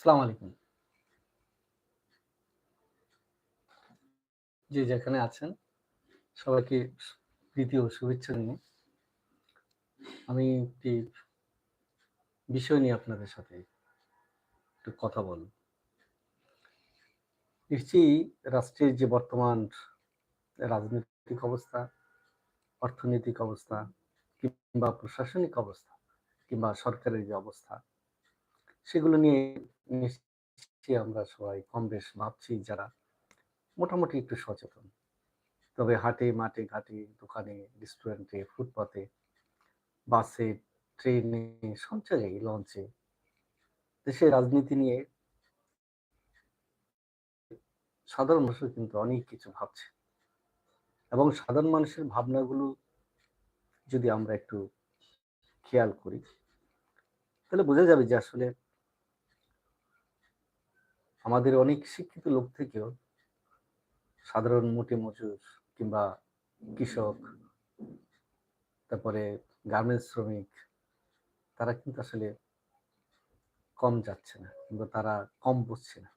সালাম আলাইকুম। যে যেখানে আছেন, সবাইকে দ্বিতীয় শুভেচ্ছা নিয়ে আমি একটি বিষয় নিয়ে আপনাদের সাথে একটু কথা বলব। নিশ্চয়ই রাষ্ট্রের যে বর্তমান রাজনৈতিক অবস্থা, অর্থনৈতিক অবস্থা, কিংবা প্রশাসনিক অবস্থা, কিংবা সরকারের যে অবস্থা, সেগুলো নিয়ে নিশ্চয়ই আমরা সবাই কম বেশ ভাবছি যারা মোটামুটি একটু সচেতন। তবে হাটে, মাঠে, ঘাটে, দোকানে রেস্টুরেন্টে ফুটপাতে, বাসে, ট্রেনে সব জায়গায় লঞ্চে, দেশের রাজনীতি নিয়ে সাধারণ মানুষ কিন্তু অনেক কিছু ভাবছে। এবং সাধারণ মানুষের ভাবনাগুলো যদি আমরা একটু খেয়াল করি, তাহলে বোঝা যাবে যে আসলে আমাদের অনেক শিক্ষিত লোক থেকেও সাধারণ মোটে মজুর কিংবা কৃষক, তারপরে গার্মেন্টস শ্রমিক, তারা কিন্তু আসলে কম যাচ্ছে না কিংবা তারা কম বুঝছে না।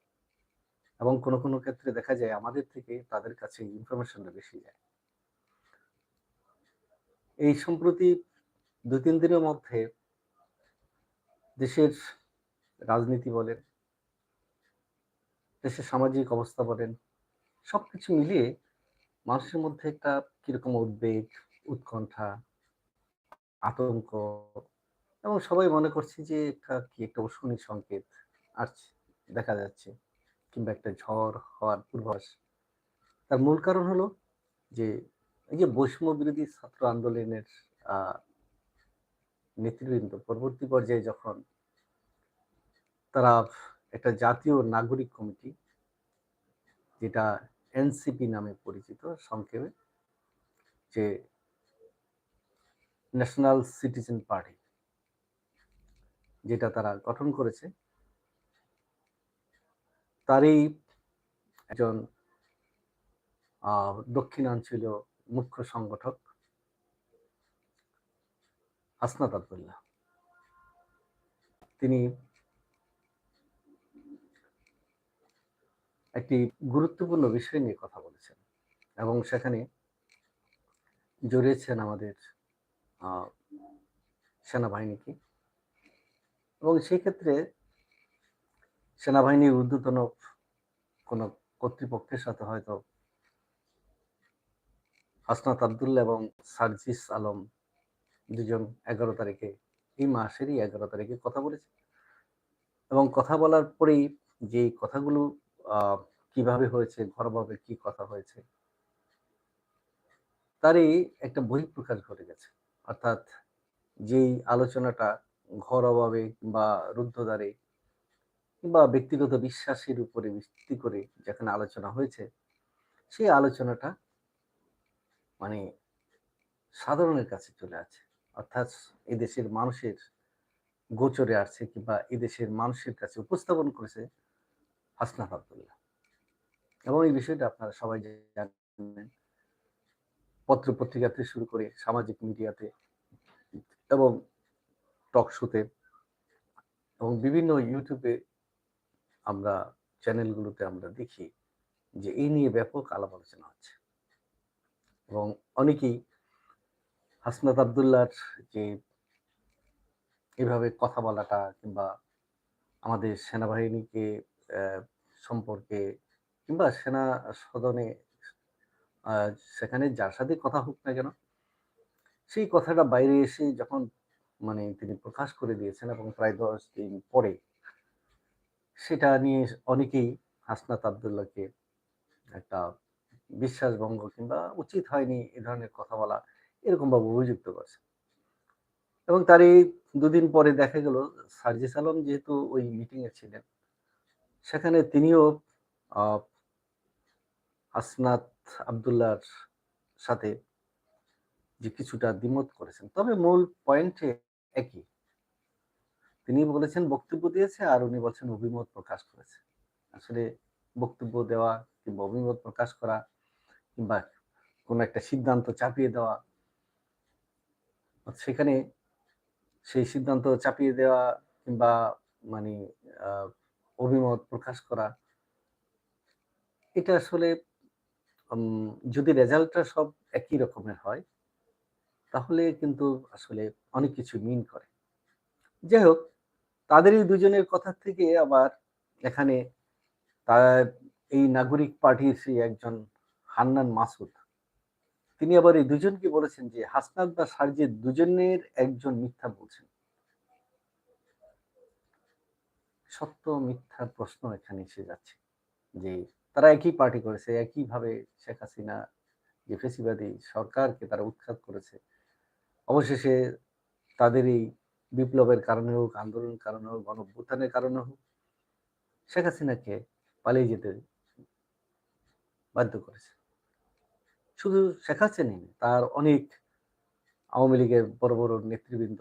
এবং কোনো কোনো ক্ষেত্রে দেখা যায় আমাদের থেকে তাদের কাছে ইনফরমেশনটা বেশি যায়। এই সম্প্রতি দু তিন দিনের মধ্যে দেশের রাজনীতি বলেন দেশের সামাজিক অবস্থা বলেন সব কিছু মিলিয়ে মানুষের মধ্যে একটা কীরকম উদ্বেগ, উৎকণ্ঠা, আতঙ্ক এবং সবাই মনে করছে যে একটা কি একটা অশনি সংকেত আসছে, দেখা যাচ্ছে কিংবা একটা ঝড় হওয়ার পূর্বাস তার মূল কারণ হলো যে এই যে বৈষম্য বিরোধী ছাত্র আন্দোলনের নেতৃবৃন্দ পরবর্তী পর্যায়ে যখন তারা একটা জাতীয় নাগরিক কমিটি, যেটা এনসিপি নামে পরিচিত সংক্ষেপে, যে ন্যাশনাল সিটিজেন পার্টি, যেটা তারা গঠন করেছে। তারই একজন দক্ষিণাঞ্চলীয় মুখ্য সংগঠক, হাসনাত আবদুল্লাহ। তিনি একটি গুরুত্বপূর্ণ বিষয় নিয়ে কথা বলেছেন এবং সেখানে জড়িয়েছেন আমাদের সেনাবাহিনীকে। এবং সেই ক্ষেত্রে সেনাবাহিনীর ঊর্ধ্বতন কোনো কর্তৃপক্ষের সাথে হয়তো হাসনাত আবদুল্লা এবং সার্জিস আলম দুজন এগারো তারিখে, এই মাসেরই এগারো তারিখে কথা বলেছে এবং কথা বলার পরেই যে কথাগুলো কীভাবে হয়েছে ঘরভাবে কি কথা হয়েছে, তারই একটা বহিঃপ্রকাশ ঘটে গেছে। অর্থাৎ যেই আলোচনাটা ঘর অভাবে বা রুদ্ধদ্বারে কিংবা ব্যক্তিগত বিশ্বাসের উপরে ভিত্তি করে যেখানে আলোচনা হয়েছে, সেই আলোচনাটা মানে সাধারণের কাছে চলে আছে অর্থাৎ এদেশের মানুষের গোচরে আসছে কিংবা এদেশের মানুষের কাছে উপস্থাপন করেছে হাসনাত আবদুল্লাহ। এবং এই বিষয়টা আপনারা সবাই জানেন। পত্র পত্রিকাতে শুরু করে সামাজিক মিডিয়াতে এবং টক শোতে এবং বিভিন্ন ইউটিউবে আমরা চ্যানেলগুলোতে আমরা দেখি যে এই নিয়ে ব্যাপক আলাপ আলোচনা হচ্ছে। এবং অনেকেই হাসনাত আবদুল্লার যে এভাবে কথা বলাটা কিংবা আমাদের সেনাবাহিনীকে সম্পর্কে কিংবা সেনা সদনে সেখানে যার সাথে কথা হোক না কেন, সেই কথাটা বাইরে এসে যখন মানে তিনি প্রকাশ করে দিয়েছেন এবং প্রায় দশ দিন পরে সেটা নিয়ে অনেকেই হাসনাত আবদুল্লাহকে একটা বিশ্বাসভঙ্গ কিংবা উচিত হয়নি এ ধরনের কথা বলা এরকম ভাবে অভিযুক্ত করছে এবং তার এই দুদিন পরে দেখা গেল, সার্জিস আলম যেহেতু ওই মিটিংয়ে ছিলেন সেখানে তিনিও আসনাত আবদুল্লার সাথে যে কিছুটা দ্বিমত করেছেন। তবে মূল পয়েন্টে একই। তিনি বলেছেন, বক্তব্য দিয়েছে আর উনি বলছেন, অভিমত প্রকাশ করেছে। আসলে বক্তব্য দেওয়া কিংবা অভিমত প্রকাশ করা কিংবা কোন একটা সিদ্ধান্ত চাপিয়ে দেওয়া, সেখানে সেই সিদ্ধান্ত চাপিয়ে দেওয়া কিংবা মানে অভিমত প্রকাশ করা এটা আসলে যদি রেজাল্টটা সব একই রকমের হয়, তাহলে কিন্তু আসলে অনেক কিছু মিন করে। যাই হোক, তাদের এই দুজনের কথা থেকে আবার এখানে এই নাগরিক পার্টির সেই একজন হান্নান মাসুদ তিনি আবার এই দুজনকে বলেছেন যে হাসনাত বা সারজিদ দুজনের একজন মিথ্যা বলছেন। সত্য মিথ্যার প্রশ্ন এখানে এসে যাচ্ছে। যে তারা একই পার্টি করেছে, একইভাবে শেখ হাসিনা যে ফেসিবাদী সরকারকে তারা উৎখাত করেছে। অবশেষে তাদের এই বিপ্লবের কারণে হোক, আন্দোলনের কারণে হোক, গণঅভ্যুত্থানের কারণে হোক, শেখ হাসিনাকে পালিয়ে যেতে বাধ্য করেছে। শুধু শেখ হাসিনাই তার অনেক আওয়ামী লীগের বড়, বড় নেতৃবৃন্দ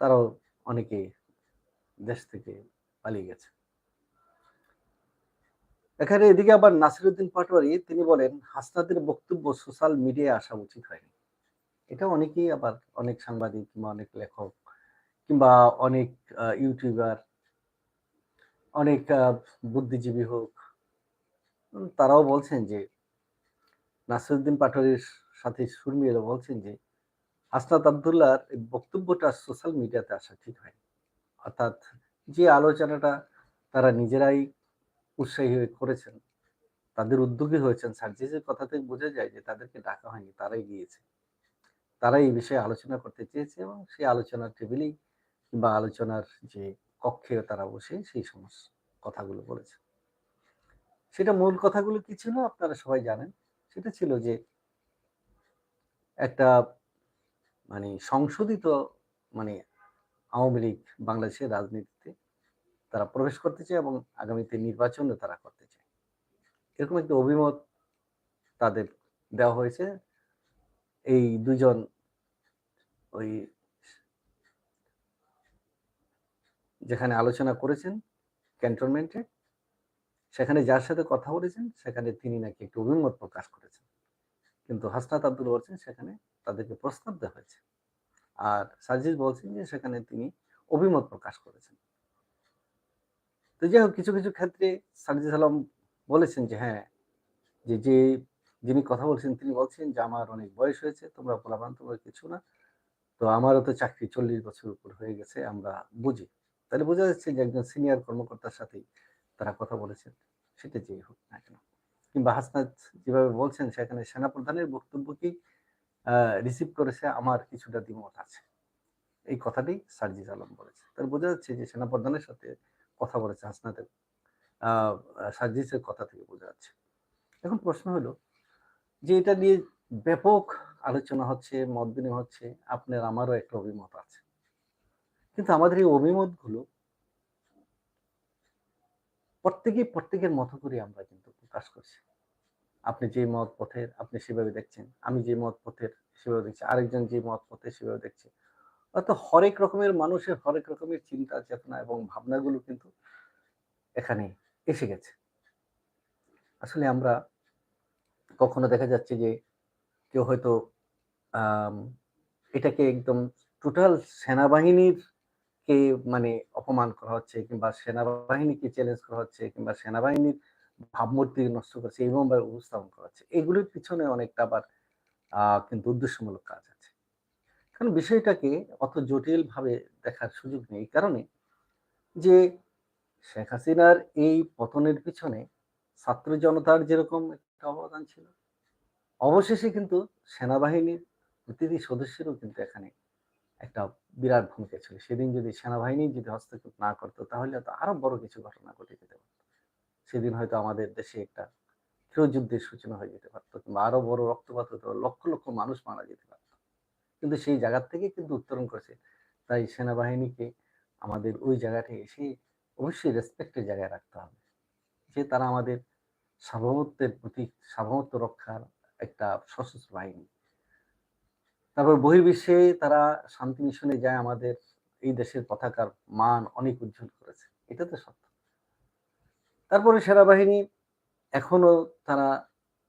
তারাও অনেকে দেশ থেকে পালিয়ে গেছে। এখানে এদিকে আবার নাসিরুদ্দিন পাটোয়ারি, তিনি বলেন, হাসনাতের বক্তব্য সোশ্যাল মিডিয়ায় আসা উচিত হয়নি। এটা অনেকেই আবার, অনেক সাংবাদিক কিংবা অনেক লেখক কিংবা অনেক ইউটিউবার, অনেক বুদ্ধিজীবী হোক তারাও বলছেন যে, নাসিরুদ্দিন পাটোয়ারির সাথে সুর বলছেন যে, হাসনাত আব্দুল্লাহর বক্তব্যটা সোশ্যাল মিডিয়াতে আসা ঠিক হয়নি। অর্থাৎ যে আলোচনাটা তারা নিজেরাই উৎসাহী হয়ে করেছেন, তাদের উদ্যোগী হয়েছেন সার্জিসের কথা থেকে বোঝা যায় যে তাদেরকে ডাকা হয়নি, তারাই গিয়েছে। তারাই এই বিষয়ে আলোচনা করতে চেয়েছে এবং সেই আলোচনার টেবিলেই কিংবা আলোচনার যে কক্ষে তারা বসে সেই সমস্ত কথাগুলো বলেছে। সেটা মূল কথাগুলো কি ছিল আপনারা সবাই জানেন। সেটা ছিল যে একটা মানে সংশোধিত মানে আওয়ামী লীগ বাংলাদেশের রাজনীতিতে তারা প্রবেশ করতে চায় এবং আগামীতে নির্বাচনও তারা করতে চায়। এরকম একটা অভিমত তাদের দেওয়া হয়েছে। এই ২ জন ওই যেখানে আলোচনা করেছেন ক্যান্টনমেন্টে, সেখানে যার সাথে কথা বলেছেন সেখানে তিনি নাকি একটি অভিমত প্রকাশ করেছেন। কিন্তু হাসনাত আব্দুল বলছেন সেখানে তাদেরকে প্রস্তাব দেওয়া হয়েছে। আর সার্জিস বলছেন যে সেখানে তিনি অভিমত প্রকাশ করেছেন। তো যাই হোক কিছু, কিছু ক্ষেত্রে সার্জিস আলম বলেছেন যে হ্যাঁ, যে, যে যিনি কথা বলছেন তিনি বলছেন যে আমার অনেক বয়স হয়েছে, তোমরা পোলাপান তোমরা কিছু না। তো আমারও তো চাকরি ৪০ বছর উপর হয়ে গেছে আমরা বুঝি। তাহলে বোঝা যাচ্ছে যে একজন সিনিয়র কর্মকর্তার সাথেই তারা কথা বলেছেন। সেটা যেই হোক না কেন। কিংবা হাসনাথ যেভাবে বলছেন সেখানে সেনাপ্রধানের বক্তব্য আ রিসিভ করেছে আমার কিছুটা দ্বিমত আছে। এই কথাটি সার্জিস আলম বলেছে। তার বোঝা যাচ্ছে যে সেনাপ্রধানের সাথে কথা বলেছে হাসনাতের সার্জিসের কথা থেকে বোঝা যাচ্ছে। এখন প্রশ্ন হলো যে এটা নিয়ে ব্যাপক আলোচনা হচ্ছে, মত হচ্ছে। আপনার আমারও একটা অভিমত আছে। কিন্তু আমাদের এই অভিমতগুলো প্রত্যেকেই প্রত্যেকের মতো করে আমরা কিন্তু প্রকাশ করছি। আপনি যে মত পথের আপনি সেভাবে দেখছেন। আমি যে মত পথের সেভাবে দেখছি। আরেকজন যে মত পথের সেভাবে দেখছে। অর্থাৎ হরেক রকমের মানুষের হরেক রকমের চিন্তা, চেতনা এবং ভাবনাগুলো কিন্তু এখানে এসে গেছে। আসলে আমরা কখনো দেখা যাচ্ছে যে কেউ হয়তো এটাকে একদম টোটাল সেনাবাহিনীর কে মানে অপমান করা হচ্ছে কিংবা সেনাবাহিনীকে চ্যালেঞ্জ করা হচ্ছে কিংবা সেনাবাহিনীর ভাবমূর্তি নষ্ট করছে এরকমভাবে উপস্থাপন করা হচ্ছে। এগুলোর পিছনে অনেকটা আবার কিন্তু উদ্দেশ্যমূলক কাজ আছে। কারণ বিষয়টাকে অত জটিলভাবে দেখার সুযোগ নেই। কারণে যে শেখ হাসিনার এই পতনের পিছনে ছাত্র জনতার যেরকম একটা অবদান ছিল, অবশেষে কিন্তু সেনাবাহিনীর প্রতিটি সদস্যেরও কিন্তু এখানে একটা বিরাট ভূমিকা ছিল। সেদিন যদি সেনাবাহিনী যদি হস্তক্ষেপ না করতো তাহলে হয়তো আরও বড় কিছু ঘটনা ঘটে যেতে পারত। সেদিন হয়তো আমাদের দেশে একটা গৃহযুদ্ধের সূচনা হয়ে যেতে পারতো কিংবা আরও বড় রক্তপাত হতে হতো, লক্ষ, লক্ষ মানুষ মারা যেতে পারতো কিন্তু সেই জায়গার থেকে কিন্তু উত্তরণ করেছে। তাই সেনাবাহিনীকে আমাদের ওই জায়গাটায় এসে অবশ্যই রেসপেক্টের জায়গায় রাখতে হবে। যে তারা আমাদের সার্বভৌমত্বের প্রতীক, সার্বভৌমত্ব রক্ষার একটা সশস্ত্র বাহিনী। তারপর বহির্বিশ্বে তারা শান্তি মিশনে যায় আমাদের এই দেশের পতাকার মান অনেক উজ্জ্বল করেছে। এটা তো সত্য। তারপরে সেনাবাহিনী এখনও তারা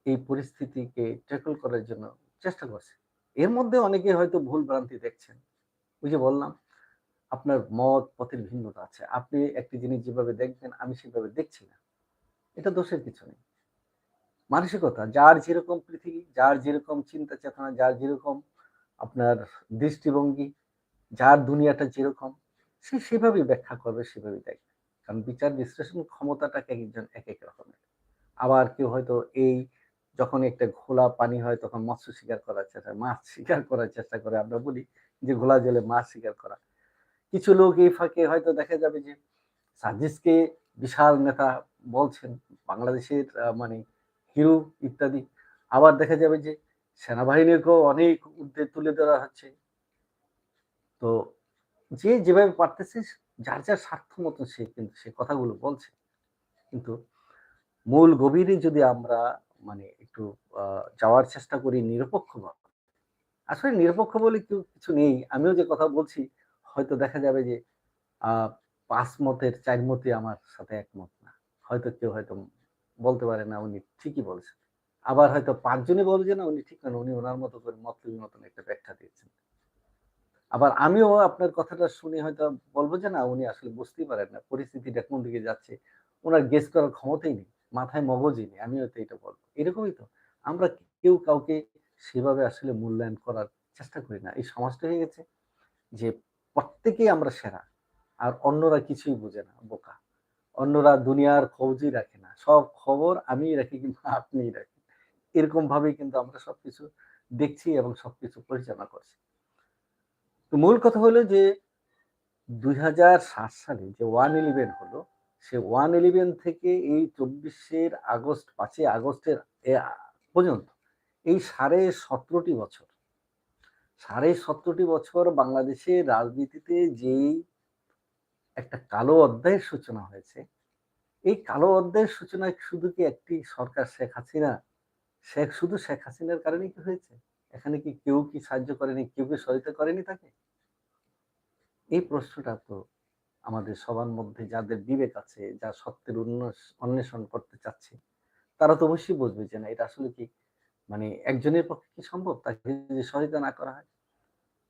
এই পরিস্থিতিকে ট্যাকল করার জন্য চেষ্টা করছে। এর মধ্যে অনেকে হয়তো ভুল ভ্রান্তি দেখছেন। ওই যে বললাম, আপনার মত পথের ভিন্নতা আছে। আপনি একটি জিনিস যেভাবে দেখবেন আমি সেভাবে দেখছি না। এটা দোষের কিছু নেই। মানসিকতা যার যেরকম পৃথিবী, যার যেরকম চিন্তা চেতনা, যার যেরকম আপনার দৃষ্টিভঙ্গি, যার দুনিয়াটা যেরকম সে সেভাবেই ব্যাখ্যা করবে, সেভাবেই দেখবে। কারণ বিচার বিশ্লেষণ ক্ষমতাটাকে একজন এক এক রকমের। আবার কেউ হয়তো এই যখন একটা ঘোলা পানি হয় তখন মৎস্য শিকার করার চেষ্টা, মাছ শিকার করার চেষ্টা করে। আমরা বলি যে ঘোলা জলে মাছ শিকার করা। কিছু লোক এই ফাঁকে হয়তো দেখা যাবে যে সার্জিসকে বিশাল নেতা বলছেন, বাংলাদেশের মানে হিরো ইত্যাদি আবার দেখা যাবে যে সেনাবাহিনীকেও অনেক ঊর্ধ্বে তুলে ধরা হচ্ছে তো যে যেভাবে পারতেছে যার যার স্বার্থ মতো সে কিন্তু, সে কথাগুলো বলছে। কিন্তু মূল গভীরে যদি আমরা মানে একটু যাওয়ার চেষ্টা করি নিরপেক্ষ আসলে নিরপেক্ষ বলে কেউ কিছু নেই। আমিও যে কথা বলছি, হয়তো দেখা যাবে যে পাঁচ মতের চার মতে আমার সাথে একমত না। হয়তো কেউ হয়তো বলতে পারে না, উনি ঠিকই বলেছেন। আবার হয়তো পাঁচজনই বলছে না, উনি ঠিক না, উনি ওনার মতো করে মতলবী মতন একটা ব্যাখ্যা দিয়েছেন। আবার আমিও আপনার কথাটা শুনে হয়তো বলব যে না, উনি আসলে বুঝতেই পারেন না পরিস্থিতিটা কোন দিকে যাচ্ছে। ওনার গেস করার ক্ষমতাই নেই, মাথায় মগজই নেই, আমিও তো এটা বলব। এরকমই তো। আমরা কেউ কাউকে সেভাবে আসলে মূল্যায়ন করার চেষ্টা করি না। এই সমাজটা হয়ে গেছে যে প্রত্যেকেই আমরা সেরা, আর অন্যরা কিছুই বোঝে না, বোকা। অন্যরা দুনিয়ার খোঁজই রাখে না, সব খবর আমি রাখি কিন্তু আপনিই রাখেন। এরকম ভাবেই কিন্তু আমরা সবকিছু দেখছি এবং সবকিছু পরিচালনা করছি। তো মূল কথা হলো যে দুই হাজার সাত সালে যে ওয়ান ইলেভেন হলো, সে ওয়ান ইলেভেন থেকে এই চব্বিশের আগস্ট, পাঁচই আগস্টের পর্যন্ত এই সাড়ে সতেরোটি বছর, সাড়ে সতেরোটি বছর বাংলাদেশের রাজনীতিতে যেই একটা কালো অধ্যায়ের সূচনা হয়েছে, এই কালো অধ্যায়ের সূচনা শুধু কি একটি সরকার শেখ হাসিনা, শেখ, শুধু শেখ হাসিনার কারণে কি হয়েছে? এখানে কি কেউ কি সাহায্য করেনি, কেউ কি সহায়তা করেনি তাকে? এই প্রশ্নটা তো আমাদের সবার মধ্যে যাদের বিবেক আছে, যা সত্যের অন্বেষণ করতে চাচ্ছে, তারা তো অবশ্যই বুঝবে যে না, এটা আসলে কি মানে একজনের পক্ষে কি সম্ভব? তাকে যদি সহায়তা না করা হয়?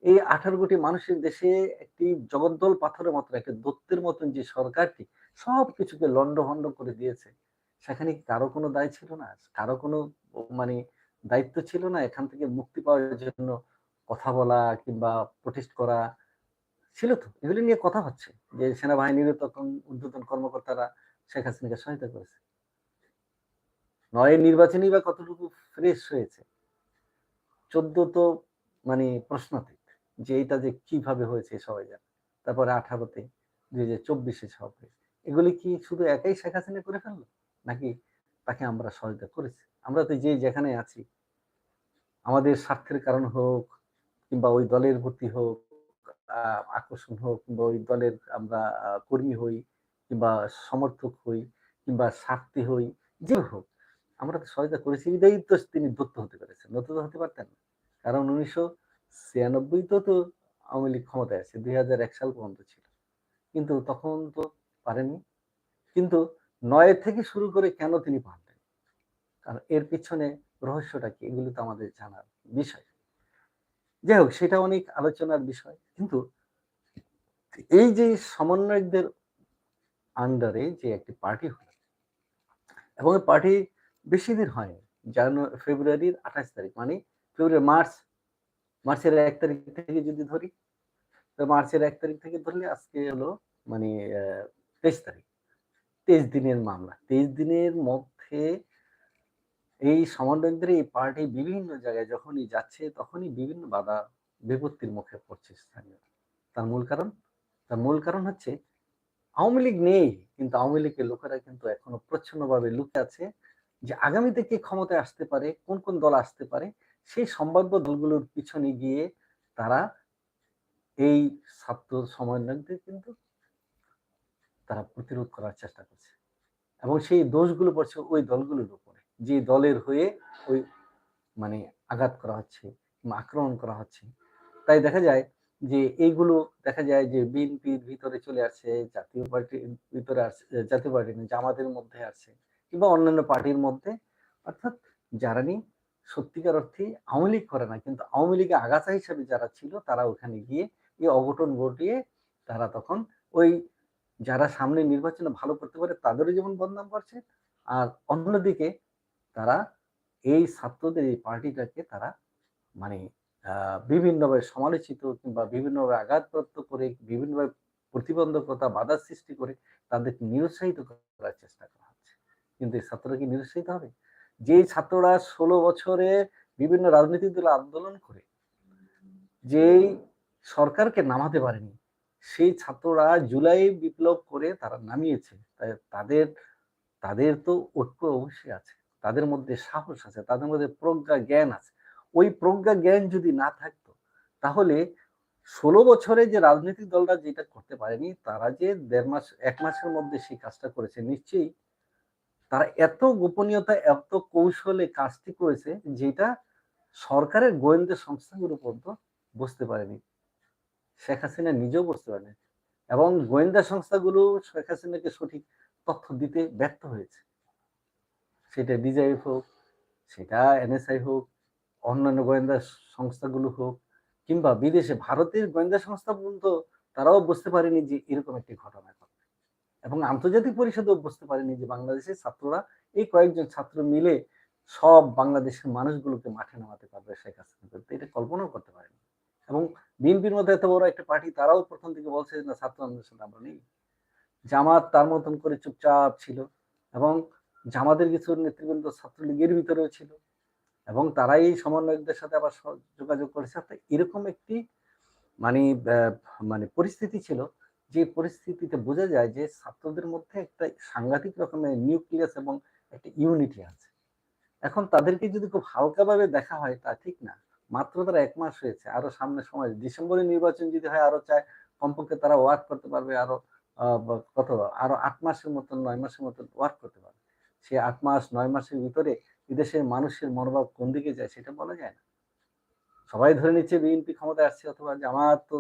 এই আঠারো কোটি মানুষের দেশে একটি জগদ্দল পাথরের মতন, একটি দত্তের মতন যে সরকারটি সব কিছুকে লন্ডভন্ড করে দিয়েছে, সেখানে কারও কোনো দায় ছিল না? কারও কোনো মানে দায়িত্ব ছিল না এখান থেকে মুক্তি পাওয়ার জন্য কথা বলা কিংবা প্রোটেস্ট করা? ছিল তো। এগুলি নিয়ে কথা হচ্ছে যে সেনাবাহিনীর তখন ঊর্ধ্বতন কর্মকর্তারা শেখ হাসিনাকে সহায়তা করেছে। নয় নির্বাচনী বা কতটুকু ফ্রেশ হয়েছে, চোদ্দ তো মানে প্রশ্নাতীত যে এটা যে কীভাবে হয়েছে সবাই জানে। তারপরে আঠারোতে দুই হাজার চব্বিশে সব এগুলি কি শুধু একাই শেখ হাসিনা করে ফেলল, নাকি তাকে আমরা সহায়তা করেছি? আমরা তো যে যেখানে আছি, আমাদের স্বার্থের কারণ হোক কিংবা ওই দলের প্রতি হোক আকর্ষণ হোক কিংবা ওই দলের আমরা কর্মী হই কিংবা সমর্থক হই কিংবা স্বার্থী হই, যে হোক, আমরা তো সহায়তা করেছি বিদায়ী তো তিনি দত্ত হতে পেরেছেন। দত্ত হতে পারতেন কারণ উনিশশো ছিয়ানব্বই তো তো আওয়ামী লীগ ক্ষমতায় আছে দুই হাজার এক সাল পর্যন্ত ছিল। কিন্তু তখন তো পারেনি। কিন্তু নয়ের থেকে শুরু করে কেন তিনি পারলেন? কারণ এর পিছনে রহস্যটা কি? এগুলো তো আমাদের জানার বিষয়। যাই হোক সেটা অনেক আলোচনার বিষয়। কিন্তু এই যে সমন্বয়কদের আন্ডারে যে একটি পার্টি হলো, এবং পার্টি বেশি দিন হয়নি, জানুয়ারি, ফেব্রুয়ারির আঠাশ তারিখ মানে ফেব্রুয়ারি, মার্চ, মার্চের এক তারিখ থেকে যদি ধরি, তো মার্চের এক তারিখ থেকে ধরলে আজকে হলো মানে তেইশ তারিখ, তেইশ দিনের মামলা। তেইশ দিনের মধ্যে এই সমন্বয়কদের এই পার্টি বিভিন্ন জায়গায় যখনই যাচ্ছে, তখনই বিভিন্ন বাধা বিপত্তির মুখে পড়ছে স্থানীয় তার মূল কারণ? তার মূল কারণ হচ্ছে, আওয়ামী লীগ নেই, কিন্তু আওয়ামী লীগের লোকেরা কিন্তু এখনও প্রচ্ছন্নভাবে লুকে আছে যে আগামীতে কে ক্ষমতায় আসতে পারে, কোন কোন দল আসতে পারে, সেই সম্ভাব্য দলগুলোর পিছনে গিয়ে তারা এই ছাত্র সমন্বয়কদের কিন্তু তারা প্রতিরোধ করার চেষ্টা করছে। এবং সেই দোষগুলো পড়ছে ওই দলগুলোর উপরে। যে দলের হয়ে ওই মানে আঘাত করা হচ্ছে আক্রমণ করা হচ্ছে। তাই দেখা যায় যে এইগুলো দেখা যায় যে বিএনপির ভিতরে চলে আসছে, জাতীয় পার্টির ভিতরে আসছে, জাতীয় পার্টি জামাতের মধ্যে আসছে কিংবা অন্যান্য পার্টির মধ্যে। অর্থাৎ যারা নিয়ে সত্যিকার অর্থে আওয়ামী লীগ করে না, কিন্তু আওয়ামী লীগের আগাছা হিসাবে যারা ছিল, তারা ওখানে গিয়ে এই অঘটন ঘটিয়ে তারা তখন ওই যারা সামনে নির্বাচনে ভালো করতে পারে, তাদেরও যেমন বদনাম করছে, আর অন্যদিকে তারা এই ছাত্রদের এই পার্টিটাকে তারা মানে বিভিন্নভাবে সমালোচিত কিংবা বিভিন্নভাবে আঘাতপ্রাপ্ত করে, বিভিন্নভাবে প্রতিবন্ধকতা, বাধা সৃষ্টি করে তাদেরকে নিরুৎসাহিত করার চেষ্টা করা হচ্ছে। কিন্তু এই ছাত্ররা কি নিরুৎসাহিত হবে? যেই ছাত্ররা ষোলো বছরে বিভিন্ন রাজনৈতিক দল আন্দোলন করে, যেই সরকারকে নামাতে পারেনি, সেই ছাত্ররা জুলাই বিপ্লব করে তারা নামিয়েছে। তাদের তাদের তো ঐক্য অবশ্যই আছে। তাদের মধ্যে সাহস আছে, তাদের মধ্যে প্রজ্ঞা জ্ঞান আছে। ওই প্রজ্ঞা জ্ঞান যদি না থাকতো, তাহলে ষোলো বছরে যে রাজনৈতিক দলরা যেটা করতে পারেনি, তারা যে দেড় মাস, এক মাসের মধ্যে সেই কাজটা করেছে, নিশ্চয়ই তারা এত গোপনীয়তা, এত কৌশলে কাজটি করেছে, যেটা সরকারের গোয়েন্দা সংস্থাগুলো পর্যন্ত বুঝতে পারেনি। শেখ হাসিনা নিজেও বুঝতে পারেনি। এবং গোয়েন্দা সংস্থাগুলো শেখ হাসিনাকে সঠিক তথ্য দিতে ব্যর্থ হয়েছে। সেটা ডিজাইএফ হোক, সেটা এনএসআই হোক, অন্যান্য গোয়েন্দা সংস্থাগুলো হোক, কিংবা বিদেশে ভারতের গোয়েন্দা সংস্থা পর্যন্ত তারাও বুঝতে পারেনি যে এরকম একটি ঘটনা ঘটবে। এবং আন্তর্জাতিক পরিষদও বুঝতে পারেনি যে বাংলাদেশের ছাত্ররা, এই কয়েকজন ছাত্র মিলে সব বাংলাদেশের মানুষগুলোকে মাঠে নামাতে পারবে শেখ হাসিনা এটা কল্পনাও করতে পারেনি। এবং বিএনপির মধ্যে এত বড় একটা পার্টি, তারাও প্রথম থেকে বলছে না, ছাত্র আন্দোলনের সাথে আমরা নেই। জামাত তার মতন করে চুপচাপ ছিল এবং জামাতের কিছু নেতৃবৃন্দ ছাত্রলীগের ভিতরেও ছিল এবং তারাই সমন্বয়কদের সাথে আবার যোগাযোগ করেছে। অর্থাৎ এরকম একটি মানে মানে পরিস্থিতি ছিল যে পরিস্থিতিতে বোঝা যায় যে ছাত্রদের মধ্যে একটা সাংঘাতিক রকমের নিউক্লিয়াস এবং একটা ইউনিটি আছে। এখন তাদেরকে যদি খুব হালকাভাবে দেখা হয় তা ঠিক না। মাত্র তারা এক মাস হয়েছে। আরও সামনে সময়, ডিসেম্বরে নির্বাচন যদি হয়, আরও চায়, কমপক্ষে তারা ওয়ার্ক করতে পারবে, আরও কত, আরও আট মাসের মতন, নয় মাসের মতন ওয়ার্ক করতে পারবে। সে আট মাস, নয় মাসের ভিতরে বিদেশের মানুষের মনোভাব কোন দিকে যায় সেটা বলা যায় না। সবাই ধরে নিচ্ছে বিএনপি ক্ষমতায় আসছে অথবা জামাত তো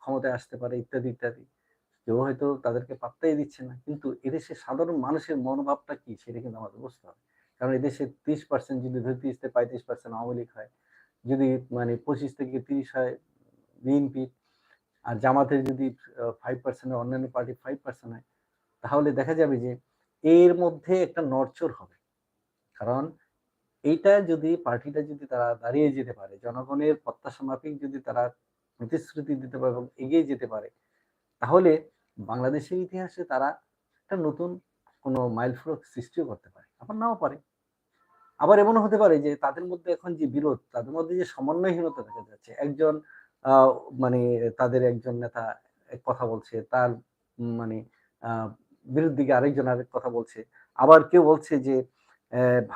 ক্ষমতায় আসতে পারে ইত্যাদি ইত্যাদি। কেউ হয়তো তাদেরকে পাত্তাই দিচ্ছে না। কিন্তু এদেশের সাধারণ মানুষের মনোভাবটা কি সেটা কিন্তু আমাদের বুঝতে হবে। কারণ এদেশে ত্রিশ পার্সেন্ট যদি ধরে তিরিশ থেকে পঁয়ত্রিশ পার্সেন্ট আওয়ামী লীগ হয়, যদি মানে পঁচিশ থেকে তিরিশ হয় বিএনপি আর জামাতের যদি ফাইভ পার্সেন্ট অন্যান্য পার্টি ফাইভ পার্সেন্ট হয়, তাহলে দেখা যাবে যে এর মধ্যে একটা নরচর হবে। কারণ এইটা যদি, পার্টিটা যদি তারা দাঁড়িয়ে যেতে পারে, জনগণের প্রত্যাশা মাফিক যদি তারা প্রতিশ্রুতি দিতে পারে এবং এগিয়ে যেতে পারে, তাহলে বাংলাদেশের ইতিহাসে তারা একটা নতুন কোনো মাইলফলক সৃষ্টিও করতে পারে, আবার নাও পারে। আবার এমনও হতে পারে যে তাদের মধ্যে এখন যে বিরোধ, তাদের মধ্যে যে সমন্বয়হীনতা দেখা যাচ্ছে, একজন মানে তাদের একজন নেতা কথা বলছে, তার মানে বিরুদ্ধে আরেকজন আরেক কথা বলছে। আবার কেউ বলছে যে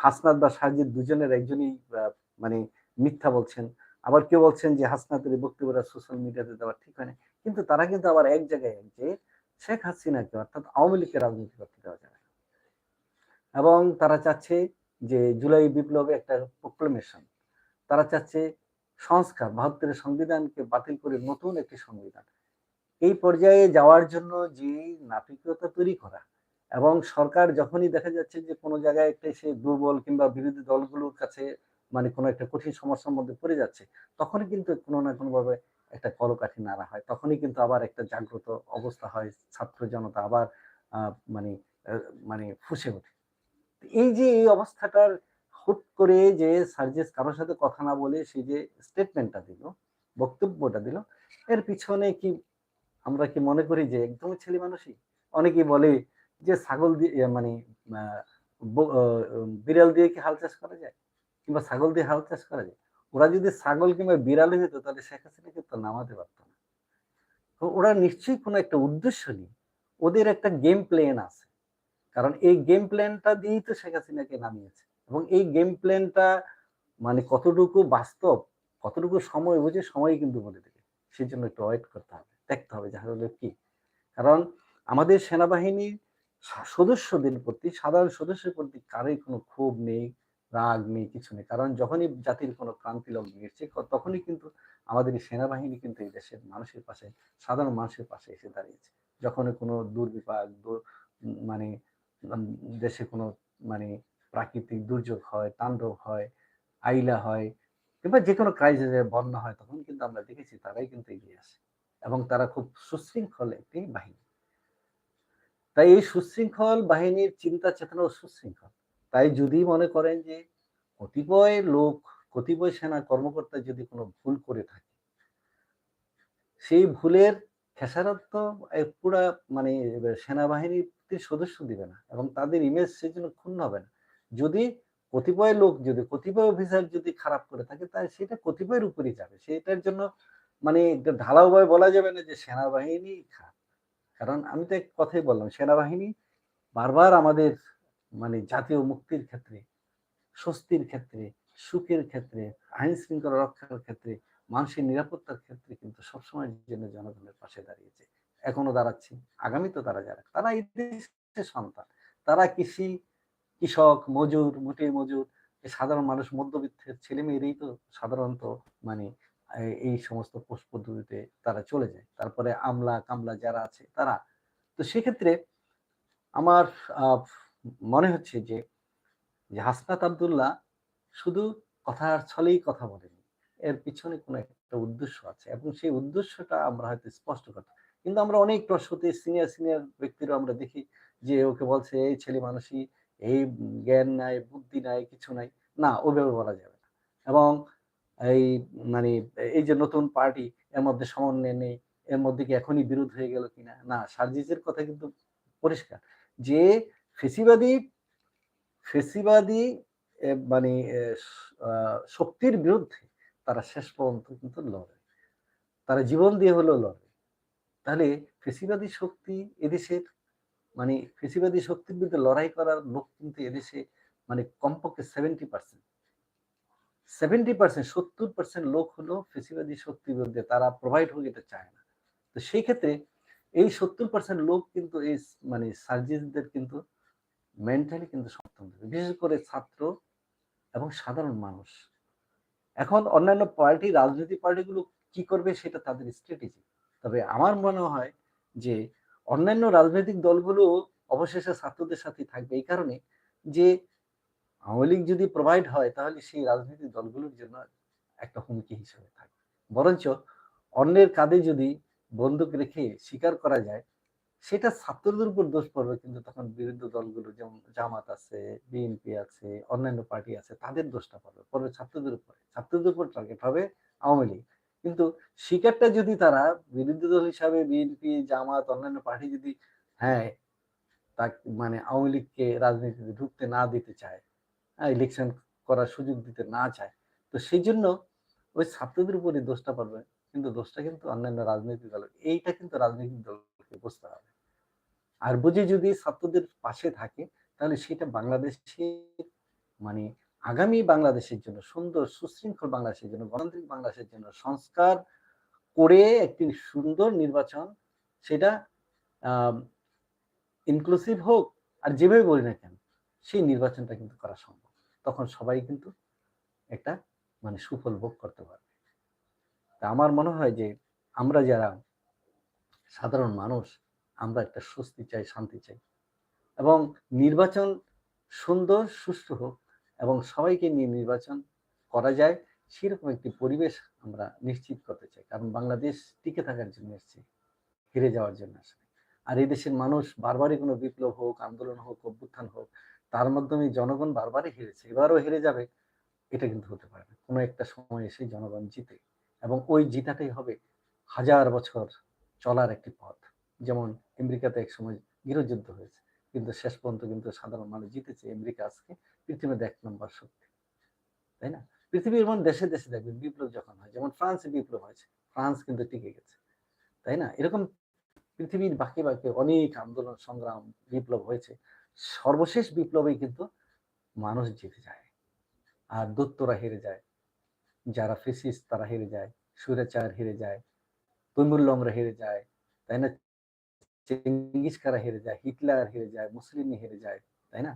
হাসনাত বা সাজিদ দুজনের একজনই মানে মিথ্যা বলছেন। আবার কেউ বলছেন যে, হাসনাতের বক্তব্যরা সোশ্যাল মিডিয়াতে দেওয়া ঠিক হয় না কিন্তু তারা কিন্তু আবার এক জায়গায় যে, শেখ হাসিনাকে অর্থাৎ আওয়ামী লীগকে রাজনীতি করতে দেওয়া যাবে এবং তারা চাচ্ছে যে, জুলাই বিপ্লবে একটা প্রোক্লেমেশন তারা চাচ্ছে সংস্কার, বাহাত্তরের সংবিধানকে বাতিল করে নতুন একটি সংবিধান। এই পর্যায়ে যাওয়ার জন্য যে নাটকীয়তা তৈরি করা এবং সরকার যখনই দেখা যাচ্ছে যে কোনো জায়গায় একটা সে দুর্বল কিংবা বিরোধী দলগুলোর কাছে মানে কোনো একটা কঠিন সমস্যার মধ্যে পড়ে যাচ্ছে, তখনই কিন্তু কোনো না কোনোভাবে একটা কলকাঠি নাড়া হয়। তখনই কিন্তু আবার একটা জাগ্রত অবস্থা হয়, ছাত্র জনতা আবার মানে মানে ফুসে ওঠে। এই যে এই অবস্থাটার হুট করে যে সার্জেস কারোর সাথে কথা না বলে সেই যে স্টেটমেন্টটা দিল, বক্তব্যটা দিল, এর পিছনে কি আমরা কি মনে করি যে একদমই ছেলে মানুষই? অনেকেই বলে যে ছাগল দিয়ে মানে বিড়াল দিয়ে কি হাল চাষ করা যায়? কিংবা ছাগল দিয়ে হাল চাষ করা যায়? ওরা যদি ছাগল কিংবা বিড়াল হতো তাহলে শেখ হাসিনাকে তো নামাতে পারতো না। তো ওরা নিশ্চয়ই কোনো একটা উদ্দেশ্য নেই ওদের একটা গেম প্ল্যান আছে। কারণ এই গেম প্ল্যানটা দিয়েই তো শেখ হাসিনাকে নামিয়েছে। এবং এই গেম প্ল্যানটা মানে কতটুকু বাস্তব, কতটুকু সময় বুঝে সময় কিন্তু বলে দেবে। সেই জন্য একটু ওয়েট করতে হবে। দেখতে হবে যে হলো কি। কারণ আমাদের সেনাবাহিনীর সদস্যদের প্রতি, সাধারণ সদস্যের প্রতি কারোই কোনো ক্ষোভ নেই, রাগ নেই, কিছু নেই। কারণ যখনই জাতির কোনো ক্রান্তি লগ্ন তখনই কিন্তু আমাদের এই সেনাবাহিনী কিন্তু এই দেশের মানুষের পাশে, সাধারণ মানুষের পাশে এসে দাঁড়িয়েছে। যখন কোনো দুর্বিপাক মানে দেশে কোনো মানে প্রাকৃতিক দুর্যোগ হয়, তাণ্ডব হয়, আইলা হয়, কিংবা যে কোনো ক্রাইসিসে বন্যা হয়, তখন কিন্তু আমরা দেখেছি তারাই কিন্তু এগিয়ে আসে এবং তারা খুব সুশৃঙ্খল একটি বাহিনী। তাই এই সুশৃঙ্খল বাহিনীর চিন্তা চেতনাও সুশৃঙ্খল। তাই যদি মনে করেন যে কতিপয় লোক, কতিপয় সেনা কর্মকর্তা যদি কোনো ভুল করে থাকে, সেই ভুলের খেসারত তো পুরা মানে সেনাবাহিনীর সদস্য দিবে না এবং তাদের ইমেজ সেই জন্য ক্ষুণ্ণ হবে না। যদি কতিপয় লোক যদি, কতিপয় অফিসার যদি খারাপ করে থাকে তাহলে সেটা কতিপয়ের উপরই যাবে। সেটার জন্য মানে ঢালাওভাবে বলা যাবে না যে সেনাবাহিনী কারণ আমি তো এক কথাই বললাম, সেনাবাহিনী বারবার আমাদের মানে জাতীয় মুক্তির ক্ষেত্রে, স্বস্তির ক্ষেত্রে, সুখের ক্ষেত্রে, আইন শৃঙ্খলা রক্ষার ক্ষেত্রে, মানুষের নিরাপত্তার ক্ষেত্রে কিন্তু সবসময় জন্য জনগণের পাশে দাঁড়িয়েছে। এখনও দাঁড়াচ্ছে, আগামী তো তারা যারা, তারা এই দেশের সন্তান। তারা কৃষি, কৃষক, মজুর মোটে মজুর সাধারণ মানুষ, মধ্যবিত্তের ছেলে মেয়েরই তো সাধারণত মানে এই সমস্ত পোস্ট পদ্ধতিতে তারা চলে যায়। তারপরে আমলা, কামলা যারা আছে, তারা। তো সেক্ষেত্রে আমার মনে হচ্ছে যে হাসনাত আবদুল্লাহ শুধু কথার ছলেই কথা বলেনি। এর পিছনে কোনো একটা উদ্দেশ্য আছে এবং সেই উদ্দেশ্যটা আমরা হয়তো স্পষ্ট করতে কিন্তু আমরা অনেক প্রশ্নতে সিনিয়র সিনিয়র ব্যক্তিরও আমরা দেখি যে ওকে বলছে, এই ছেলে মানুষই এই জ্ঞান নাই, বুদ্ধি নাই, কিছু নাই। না ওভাবে বলা যাবে না। এবং এই মানে এই যে নতুন পার্টি এর মধ্যে সমন্বয় নেই, এর মধ্যে কি এখনই বিরোধ হয়ে গেল কিনা? না সার্জিসের কথা কিন্তু পরিষ্কার। যে ফেসিবাদী ফেসিবাদী মানে শক্তির বিরুদ্ধে তারা শেষ পর্যন্ত কিন্তু লড়ে। তারা জীবন দিয়ে হলেও লড়ে। তাহলে ফেসিবাদী শক্তি এদেশের মানে ফেসিবাদী শক্তির বিরুদ্ধে লড়াই করার লোক কিন্তু এদেশে মানে কমপক্ষে সেভেন্টি পার্সেন্ট সেভেন্টি পার্সেন্ট, সত্তর পার্সেন্ট লোক হলো ফেসিবাদী শক্তির বিরুদ্ধে, তারা প্রোভাইড হোক এটা চায় না। তো সেই ক্ষেত্রে এই সত্তর পার্সেন্ট লোক কিন্তু এই মানে সার্জিসদের কিন্তু মেন্টালি কিন্তু সমর্থন দেবে। বিশেষ করে ছাত্র এবং সাধারণ মানুষ। এখন অন্যান্য পার্টি রাজনৈতিক পার্টিগুলো কি করবে সেটা তাদের স্ট্র্যাটেজি তবে আমার মনে হয় যে অন্যান্য রাজনৈতিক দলগুলো অবশেষে ছাত্রদের সাথে থাকবে। এই কারণে যে আওয়ামী লীগ যদি প্রোভাইড হয়, তাহলে সেই রাজনৈতিক দলগুলোর জন্য একটা হুমকি হিসেবে থাকে। বরঞ্চ অন্যের কাঁধে যদি বন্দুক রেখে স্বীকার করা যায়, সেটা ছাত্রদের উপর দোষ পড়বে। কিন্তু তখন বিরুদ্ধ দলগুলো যেমন জামাত আছে বিএনপি আছে, অন্যান্য পার্টি আছে, তাদের দোষটা পড়বে পড়বে ছাত্রদের উপরে। ছাত্রদের উপর টার্গেট হবে আওয়ামী লীগ। কিন্তু শিকারটা যদি তারা বিরোধী দল হিসাবে বিএনপি জামাত, অন্যান্য পার্টি যদি হ্যাঁ তা মানে আওয়ামী লীগকে রাজনীতিতে ঢুকতে না দিতে চায় ইলেকশন করার সুযোগ দিতে না চায়। তো সেই জন্য ওই ছাত্রদের উপরে দোষটা পারবে কিন্তু দোষটা কিন্তু অন্যান্য রাজনৈতিক দল এইটা কিন্তু রাজনৈতিক দলকে বুঝতে হবে। আর বুঝে যদি ছাত্রদের পাশে থাকে, তাহলে সেটা বাংলাদেশের মানে আগামী বাংলাদেশের জন্য, সুন্দর সুশৃঙ্খল বাংলাদেশের জন্য, গণতান্ত্রিক বাংলাদেশের জন্য সংস্কার করে একটি সুন্দর নির্বাচন, সেটা ইনক্লুসিভ হোক, আর যেভাবে বলি না কেন, সেই নির্বাচনটা কিন্তু করা সম্ভব। তখন সবাই কিন্তু একটা মানে সুফল ভোগ করতে পারবে। তা আমার মনে হয় যে আমরা যারা সাধারণ মানুষ, আমরা একটা স্বস্তি চাই, শান্তি চাই। এবং নির্বাচন সুন্দর, সুষ্ঠু হোক এবং সবাইকে নিয়ে নির্বাচন করা যায়, সেরকম একটি পরিবেশ আমরা নিশ্চিত করতে চাই। কারণ বাংলাদেশ টিকে থাকার জন্য এসছে, হেরে যাওয়ার জন্য আসলে। আর এই দেশের মানুষ বারবারই কোনো বিপ্লব হোক, আন্দোলন হোক, অভ্যুত্থান হোক তার মাধ্যমে জনগণ বারবারই হেরেছে, এবারও হেরে যাবে, এটা কিন্তু হতে পারে না। কোনো একটা সময় এসে জনগণ জিতে। এবং ওই জিতাটাই হবে হাজার বছর চলার একটি পথ। যেমন আমেরিকাতে এক সময় গৃহযুদ্ধ হয়েছে, কিন্তু শেষ পর্যন্ত কিন্তু সাধারণ মানুষ জিতেছে আমেরিকা আজকে। পৃথিবীর এক নম্বর শক্তি। তাই না? পৃথিবীর মন দেশে দেশে দেখবেন বিপ্লব যখন হয়, যেমন ফ্রান্সে বিপ্লব হয়েছে, ফ্রান্স কিন্তু টিকে গেছে। তাই না? এরকম পৃথিবীর বাকি বাকি অনেক আন্দোলন, সংগ্রাম, বিপ্লব হয়েছে। সর্বশেষ বিপ্লবে কিন্তু মানুষ জিতে যায়, আর দত্তরা হেরে যায়, যারা ফেসিস তারা হেরে যায় সুরাচার হেরে যায় তৈমুল্লমরা হেরে যায়, তাই না? চেঙ্গিস কারা হেরে যায়, হিটলার হেরে যায়, মুসলিম হেরে যায়, তাই না?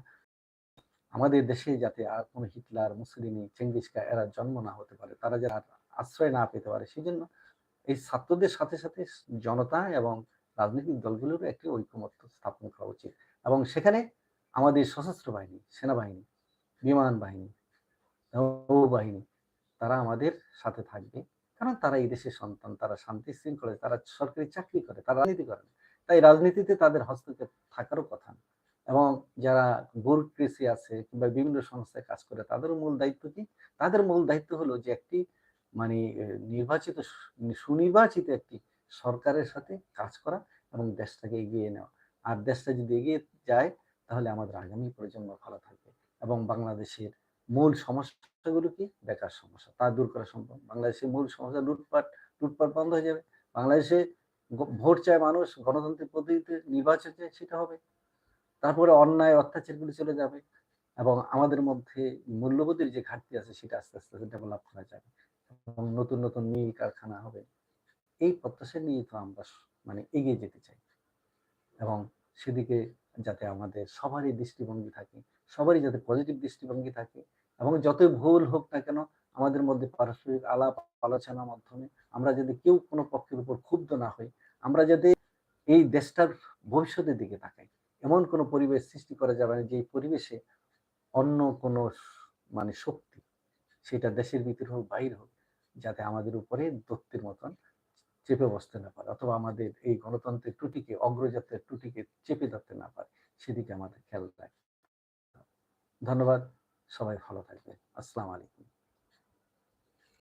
আমাদের দেশে যাতে আর কোনো হিটলার, মুসলিমি চেঙ্গিসকা এরা জন্ম না হতে পারে, তারা যারা আশ্রয় না পেতে পারে, সেই জন্য এই ছাত্রদের সাথে সাথে জনতা এবং রাজনৈতিক দলগুলোরও একটি ঐক্যমত্য স্থাপন করা উচিত। এবং সেখানে আমাদের সশস্ত্র বাহিনী, সেনাবাহিনী, বিমান বাহিনী, নৌবাহিনী, তারা আমাদের সাথে থাকবে। কারণ তারা এই দেশের সন্তান, তারা শান্তি শৃঙ্খলা তারা সরকারি চাকরি করে, তারা রাজনীতি করে। না। তাই রাজনীতিতে তাদের হস্তক্ষেপ থাকারও কথা। এবং যারা ব্যুরোক্রেসি আছে কিংবা বিভিন্ন সংস্থায় কাজ করে, তাদেরও মূল দায়িত্ব কি? তাদের মূল দায়িত্ব হলো যে একটি মানে নির্বাচিত, সুনির্বাচিত একটি সরকারের সাথে কাজ করা এবং দেশটাকে এগিয়ে নেওয়া। আর দেশটা যদি এগিয়ে যায়, তাহলে আমাদের আগামী প্রজন্ম ভালো থাকবে এবং বাংলাদেশের মূল সমস্যাগুলো কি? বেকার সমস্যা। তা দূর করা সম্ভব। বাংলাদেশের মূল সমস্যা লুটপাট। লুটপাট বন্ধ হয়ে যাবে। বাংলাদেশে ভোট চায় মানুষ গণতান্ত্রিক পদ্ধতিতে নির্বাচন চায় সেটা হবে। তারপরে অন্যায় অত্যাচারগুলো চলে যাবে এবং আমাদের মধ্যে মূল্যবোধের যে ঘাটতি আছে, সেটা আস্তে আস্তে ডেভেলপ করা যাবে এবং নতুন নতুন মিল কারখানা হবে। এই প্রত্যাশা নিয়ে তো আমরা মানে এগিয়ে যেতে চাই। এবং সেদিকে যাতে আমাদের সবারই দৃষ্টিভঙ্গি থাকে, সবারই যাতে পজিটিভ দৃষ্টিভঙ্গি থাকে, এবং যতই ভুল হোক না কেন আমাদের মধ্যে পারস্পরিক আলাপ আলোচনার মাধ্যমে আমরা যদি কেউ কোনো পক্ষের উপর ক্ষুব্ধ না হই, আমরা যাতে এই দেশটার ভবিষ্যতের দিকে তাকাই। এমন কোনো পরিবেশ সৃষ্টি করা যাবে না যে পরিবেশে অন্য কোনো মানে শক্তি, সেটা দেশের ভিতরে হোক, বাইরে হোক, যাতে আমাদের উপরে দত্তের মতন চেপে বসতে না পারে, অথবা আমাদের এই গণতন্ত্রের ত্রুটিকে, অগ্রযাত্রার ত্রুটিকে চেপে ধরতে না পারে, সেদিকে আমাদের খেয়াল হবে। ধন্যবাদ, সবাই ভালো থাকবেন আসসালামু আলাইকুম